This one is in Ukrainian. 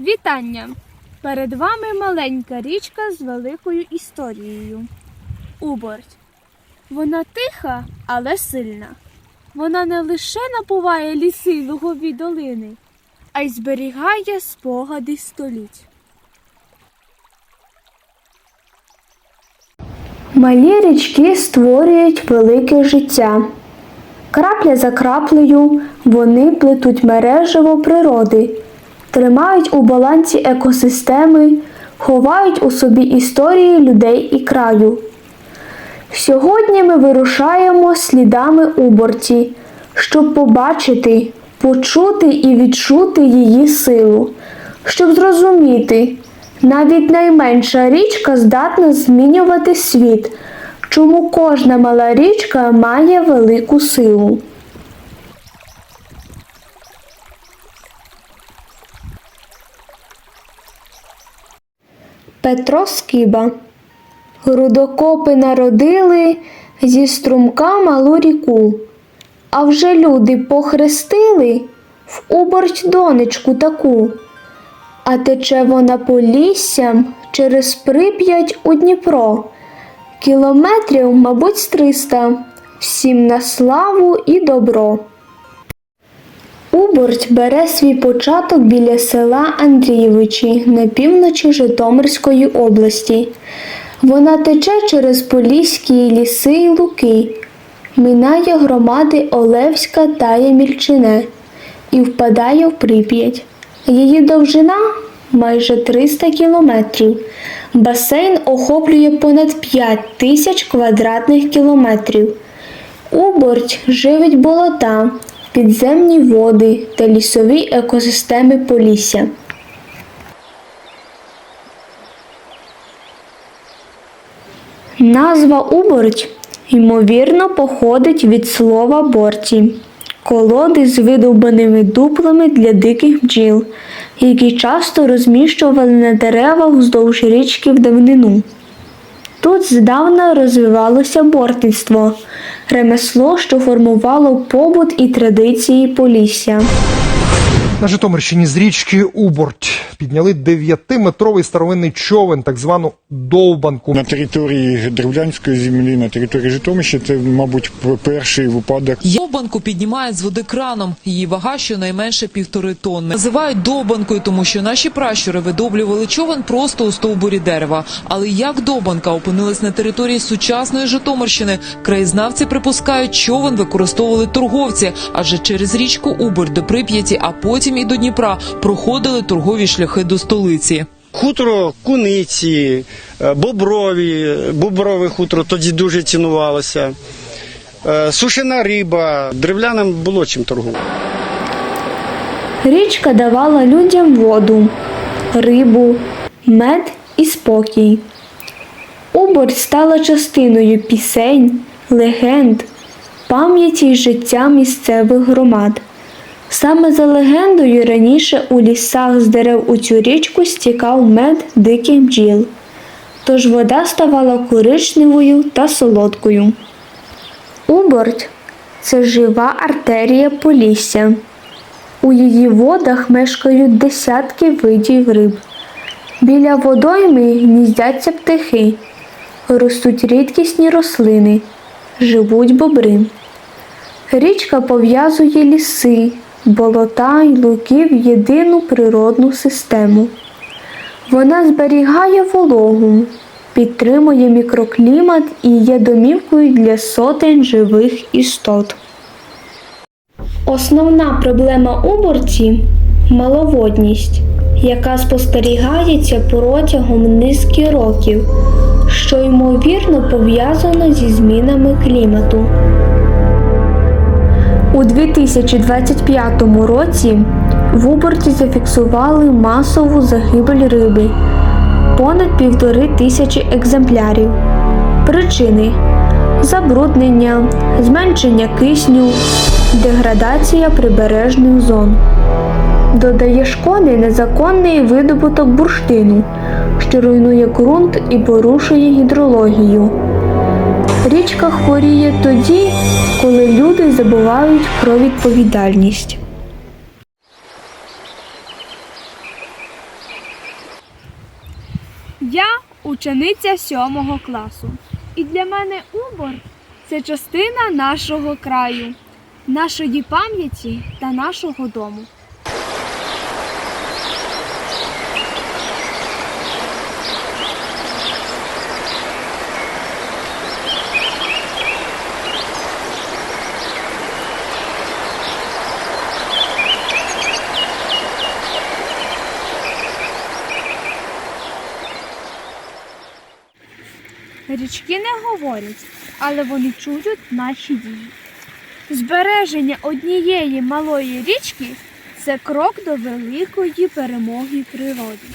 Вітання! Перед вами маленька річка з великою історією. Уборть. Вона тиха, але сильна. Вона не лише напуває ліси й лугові долини, а й зберігає спогади століть. Малі річки створюють велике життя. Крапля за краплею вони плетуть мережево природи, тримають у балансі екосистеми, ховають у собі історії людей і краю. Сьогодні ми вирушаємо слідами уборті, щоб побачити, почути і відчути її силу, щоб зрозуміти, навіть найменша річка здатна змінювати світ, чому кожна мала річка має велику силу. Петро Скиба Рудокопи народили зі струмка малу ріку, а вже люди похрестили в уборч донечку таку, а тече вона поліссям через прип'ять у Дніпро. Кілометрів, мабуть, триста, всім на славу і добро. Уборть бере свій початок біля села Андрієвичі на півночі Житомирської області. Вона тече через поліські ліси й луки, минає громади Олевська та Ємільчине і впадає в Прип'ять. Її довжина майже 300 кілометрів. Басейн охоплює понад 5 тисяч квадратних кілометрів. Уборч живить болота, підземні води та лісові екосистеми Полісся. Назва Уборч ймовірно походить від слова борті колоди з видовбаними дуплами для диких бджіл, які часто розміщували на деревах вздовж річки в давнину. Тут здавна розвивалося бортництво, ремесло, що формувало побут і традиції Полісся. На Житомирщині з річки Уборть підняли 9-метровий старовинний човен, так звану довбанку. На території Древлянської землі, на території Житомирщини, це, мабуть, перший випадок. Довбанку піднімають з води краном. Її вага щонайменше півтори тонни. Називають довбанкою, тому що наші пращури видоблювали човен просто у стовбурі дерева. Але як довбанка опинилась на території сучасної Житомирщини, краєзнавці припускають, човен використовували торговці, адже через річку Убор до Прип'яті, а потім і до Дніпра проходили торгові шляхи до столиці. Хутро куниці, е, боброві, боброве хутро тоді дуже цінувалося. Е, Сушена риба, древлянам було чим торгувати. Річка давала людям воду, рибу, мед і спокій. Уборь стала частиною пісень, легенд, пам'яті й життя місцевих громад. Саме за легендою раніше у лісах з дерев у цю річку стікав мед диких бджіл, тож вода ставала коричневою та солодкою. Уборть це жива артерія Полісся. У її водах мешкають десятки видів риб. Біля водойми гніздяться птахи, ростуть рідкісні рослини, живуть бобри. Річка пов'язує ліси, болота й луки в єдину природну систему. Вона зберігає вологу, підтримує мікроклімат і є домівкою для сотень живих істот. Основна проблема уборці маловодність, яка спостерігається протягом низки років, що ймовірно пов'язано зі змінами клімату. У 2025 році в Уборті зафіксували масову загибель риби понад півтори тисячі екземплярів. Причини забруднення, зменшення кисню, деградація прибережних зон. Додає шкоди незаконний видобуток бурштину, що руйнує ґрунт і порушує гідрологію. Річка хворіє тоді, коли люди забувають про відповідальність. Я учениця сьомого класу. І для мене убор це частина нашого краю, нашої пам'яті та нашого дому. Річки не говорять, але вони чують наші дії. Збереження однієї малої річки це крок до великої перемоги природи.